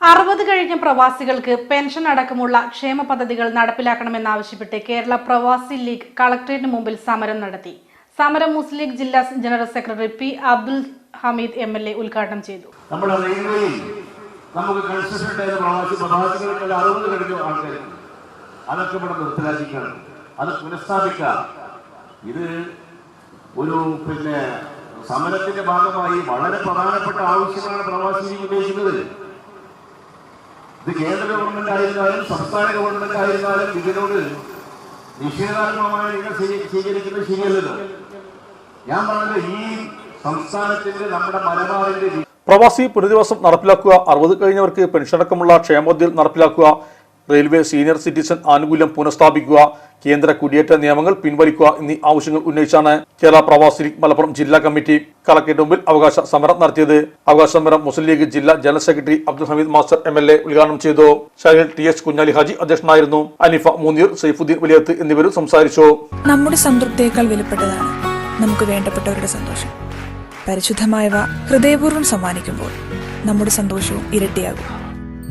അറുപത് കഴിഞ്ഞ പ്രവാസികൾക്ക് പെൻഷൻ അടക്കമുള്ള ക്ഷേമ പദ്ധതികൾ നടപ്പിലാക്കണമെന്നാവശ്യപ്പെട്ട് കേരള പ്രവാസി ലീഗ് കളക്ടറേറ്റിന് മുമ്പിൽ സമരം നടത്തി. സമരം മുസ്ലിം ലീഗ് ജില്ലാ general secretary P Abdul Hameed M L A ഉദ്ഘാടനം ചെയ്തു. നമ്മുടെ നമുക്ക് കൺസെഷൻ ഉണ്ടായിരുന്ന പ്രവാസി പ്രവാസികൾക്കുള്ള അറുപത് കഴിഞ്ഞ ആൾക്കാർ അതൊക്കെ ഇവിടെ നിർത്തലാക്കിക്കണം. അത് ഇത് ഒരു പിന്നെ സമരത്തിന്റെ ഭാഗമായി വളരെ പ്രധാനപ്പെട്ട ആവശ്യമാണ് പ്രവാസി ഇത് കേന്ദ്ര ഗവൺമെന്റ് ആയിരുന്നാലും സംസ്ഥാന ഗവൺമെന്റ് ആയിരുന്നാലും ഇതിനോട് നിഷേധാത്മകമായി സ്വീകരിക്കുന്നത് ശരിയല്ലല്ലോ. ഞാൻ പറഞ്ഞത് ഈ സംസ്ഥാനത്തിന്റെ നമ്മുടെ മലബാറിന്റെ പ്രവാസി പുനരധിവാസം നടപ്പിലാക്കുക അറുപത് കഴിഞ്ഞവർക്ക് പെൻഷനടക്കമുള്ള ക്ഷേമോദ്യം നടപ്പിലാക്കുക റെയിൽവേ സീനിയർ സിറ്റിസൺ ആനുകൂല്യം പുനഃസ്ഥാപിക്കുക കേന്ദ്ര കുടിയേറ്റ നിയമങ്ങൾ പിൻവലിക്കുക എന്നീ ആവശ്യങ്ങൾ ഉന്നയിച്ചാണ് കേരള പ്രവാസി ലീഗ് മലപ്പുറം ജില്ലാ കമ്മിറ്റി കളക്ടറേറ്റ് മുമ്പിൽ അവകാശ സമരം നടത്തിയത്. അവകാശ സമരം മുസ്ലിം ലീഗ് ജില്ലാ general secretary Abdul Hameed master M L A ഉദ്ഘാടനം ചെയ്തു. ഷഹീൽ ടി എച്ച് കുഞ്ഞാലി ഹാജി അധ്യക്ഷനായിരുന്നു. അനിഫ മുനീർ സൈഫുദ്ദീൻ വലിയത്ത് എന്നിവരും സംസാരിച്ചു. നമ്മുടെ സംതൃപ്തിയേക്കാൾ വിലപ്പെട്ടതാണ് നമുക്ക് വേണ്ടപ്പെട്ടവരുടെ സന്തോഷം. പരിശുദ്ധമായവ ഹൃദയപൂർവം സമ്മാനിക്കുമ്പോൾ നമ്മുടെ സന്തോഷവും ഇരട്ടിയാകും.